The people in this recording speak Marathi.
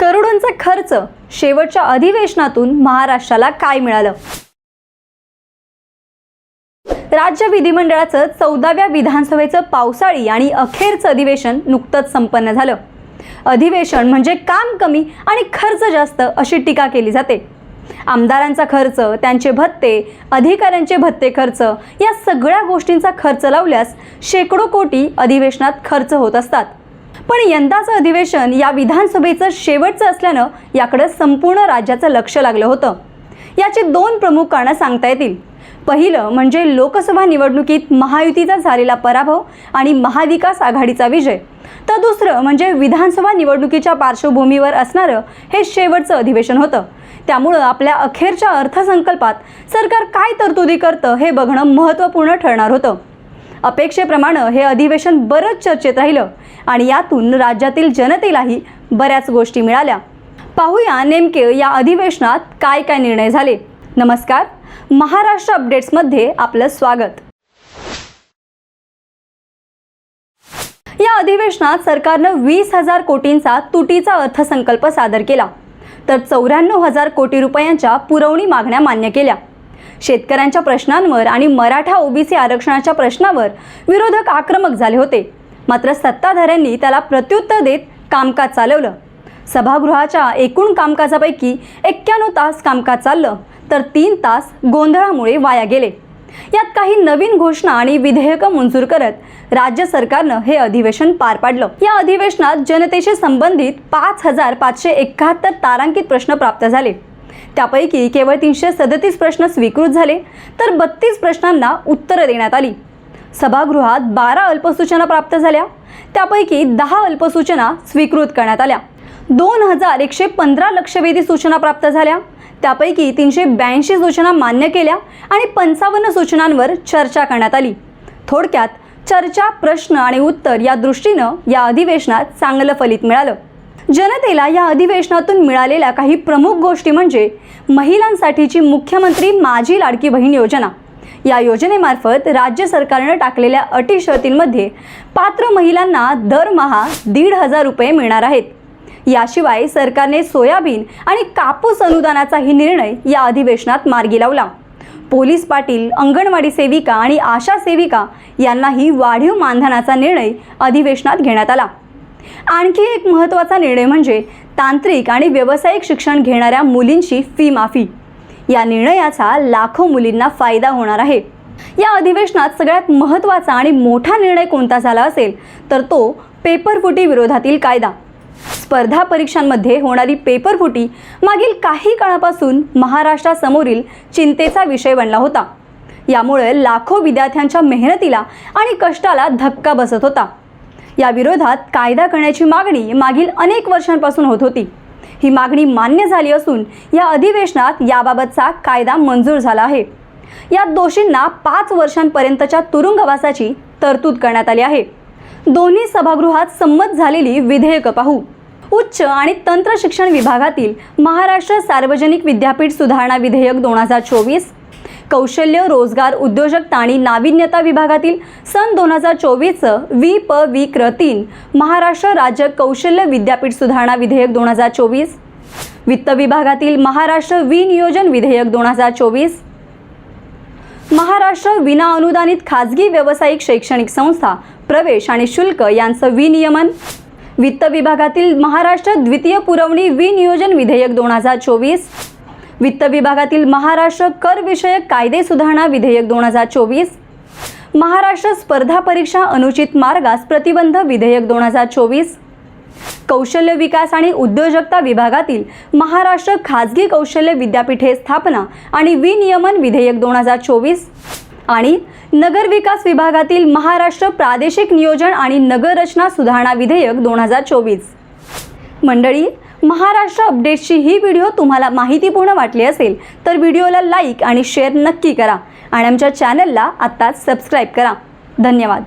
करोडोंचा खर्च शेवटच्या अधिवेशनातून महाराष्ट्राला काय मिळालं? राज्य विधिमंडळाचं चौदाव्या विधानसभेचं पावसाळी आणि अखेरचं अधिवेशन नुकतंच संपन्न झालं. अधिवेशन म्हणजे काम कमी आणि खर्च जास्त अशी टीका केली जाते. आमदारांचा खर्च त्यांचे भत्ते अधिकाऱ्यांचे भत्ते खर्च या सगळ्या गोष्टींचा खर्च लावल्यास शेकडो कोटी अधिवेशनात खर्च होत असतात. पण यंदाचं अधिवेशन या विधानसभेचं शेवटचं असल्यानं याकडं संपूर्ण राज्याचं लक्ष लागलं होतं. याची दोन प्रमुख कारणं सांगता येतील. पहिलं म्हणजे लोकसभा निवडणुकीत महायुतीचा झालेला पराभव आणि महाविकास आघाडीचा विजय. तर दुसरं म्हणजे विधानसभा निवडणुकीच्या पार्श्वभूमीवर असणारं हे शेवटचं अधिवेशन होतं. त्यामुळं आपल्या अखेरच्या अर्थसंकल्पात सरकार काय तरतुदी करतं हे बघणं महत्त्वपूर्ण ठरणार होतं. अपेक्षेप्रमाणे हे अधिवेशन बरंच चर्चेत राहिलं आणि यातून राज्यातील जनतेलाही बऱ्याच गोष्टी मिळाल्या. पाहूया नेमके या अधिवेशनात काय काय निर्णय झाले. नमस्कार. महाराष्ट्र अपडेट्समध्ये आपलं स्वागत. या अधिवेशनात सरकारनं वीस हजार कोटींचा तुटीचा अर्थसंकल्प सादर केला. तर चौऱ्याण्णव हजार कोटी रुपयांच्या पुरवणी मागण्या मान्य केल्या. शेतकऱ्यांच्या प्रश्नांवर आणि मराठा ओबीसी आरक्षणाच्या प्रश्नावर विरोधक आक्रमक झाले होते. मात्र सत्ताधाऱ्यांनी त्याला प्रत्युत्तर देत कामकाज चालवलं. सभागृहाच्या एकूण कामकाजापैकी एक्क्याण्णव तास कामकाज चाललं तर तीन तास गोंधळामुळे वाया गेले. यात काही नवीन घोषणा आणि विधेयकं मंजूर करत राज्य सरकारनं हे अधिवेशन पार पाडलं. या अधिवेशनात जनतेशी संबंधित पाच हजार पाचशे एकाहत्तर तारांकित प्रश्न प्राप्त झाले. त्यापैकी केवळ तीनशे सदतीस प्रश्न स्वीकृत झाले तर बत्तीस प्रश्नांना उत्तरं देण्यात आली. सभागृहात बारा अल्पसूचना प्राप्त झाल्या त्यापैकी दहा अल्पसूचना स्वीकृत करण्यात आल्या. दोन हजार एकशे पंधरा लक्षवेधी सूचना प्राप्त झाल्या त्यापैकी तीनशे ब्याऐंशी सूचना मान्य केल्या आणि पंचावन्न सूचनांवर चर्चा करण्यात आली. थोडक्यात चर्चा प्रश्न आणि उत्तर या दृष्टीनं या अधिवेशनात चांगलं फलित मिळालं. जनतेला या अधिवेशनातून मिळालेल्या काही प्रमुख गोष्टी म्हणजे महिलांसाठीची मुख्यमंत्री माझी लाडकी बहीण योजना. या योजनेमार्फत राज्य सरकारनं टाकलेल्या अटी शर्तींमध्ये पात्र महिलांना दरमहा दीड हजार रुपये मिळणार आहेत. याशिवाय सरकारने सोयाबीन आणि कापूस अनुदानाचाही निर्णय या अधिवेशनात मार्गी लावला. पोलीस पाटील अंगणवाडी सेविका आणि आशा सेविका यांनाही वाढीव मानधनाचा निर्णय अधिवेशनात घेण्यात आला. आणखी एक महत्त्वाचा निर्णय म्हणजे तांत्रिक आणि व्यावसायिक शिक्षण घेणाऱ्या मुलींची फी माफी. या निर्णयाचा लाखो मुलींना फायदा होणार आहे. या अधिवेशनात सगळ्यात महत्त्वाचा आणि मोठा निर्णय कोणता झाला असेल तर तो पेपरफुटी विरोधातील कायदा. स्पर्धा परीक्षांमध्ये होणारी पेपरफुटी मागील काही काळापासून महाराष्ट्रासमोरील चिंतेचा विषय बनला होता. यामुळे लाखो विद्यार्थ्यांच्या मेहनतीला आणि कष्टाला धक्का बसत होता. या विरोधात कायदा करण्याची मागणी मागील अनेक वर्षांपासून होत होती. ही मागणी मान्य झाली असून या अधिवेशनात याबाबतचा कायदा मंजूर झाला आहे. यात दोषींना पाच वर्षांपर्यंतच्या तुरुंगवासाची तरतूद करण्यात आली आहे. दोन्ही सभागृहात संमत झालेली विधेयकं पाहू. उच्च आणि तंत्र शिक्षण विभागातील महाराष्ट्र सार्वजनिक विद्यापीठ सुधारणा विधेयक दोन हजार चोवीस कौशल्य रोजगार उद्योजकता आणि नाविन्यता विभागातील सन दोन हजार चोवीसचं वी प वी क्र तीन महाराष्ट्र राज्य कौशल्य विद्यापीठ सुधारणा विधेयक दोन हजार चोवीस वित्त विभागातील महाराष्ट्र विनियोजन विधेयक दोन हजार चोवीस महाराष्ट्र विना अनुदानित खाजगी व्यावसायिक शैक्षणिक संस्था प्रवेश आणि शुल्क यांचं विनियमन वित्त विभागातील महाराष्ट्र द्वितीय पुरवणी विनियोजन विधेयक दोन हजार चोवीस वित्त विभागातील महाराष्ट्र करविषयक कायदे सुधारणा विधेयक दोन हजार चोवीस महाराष्ट्र स्पर्धा परीक्षा अनुचित मार्गास प्रतिबंध विधेयक दोन हजार चोवीस कौशल्य विकास आणि उद्योजकता विभागातील महाराष्ट्र खाजगी कौशल्य विद्यापीठे स्थापना आणि विनियमन विधेयक दोन हजार चोवीस आणि नगर विकास विभागातील महाराष्ट्र प्रादेशिक नियोजन आणि नगररचना सुधारणा विधेयक दोन हजार चोवीस. मंडळी महाराष्ट्र अपडेट्सची ही व्हिडिओ तुम्हाला माहितीपूर्ण वाटली असेल तर व्हिडिओला लाईक आणि शेअर नक्की करा आणि आमच्या चॅनलला आत्ताच सबस्क्राईब करा. धन्यवाद.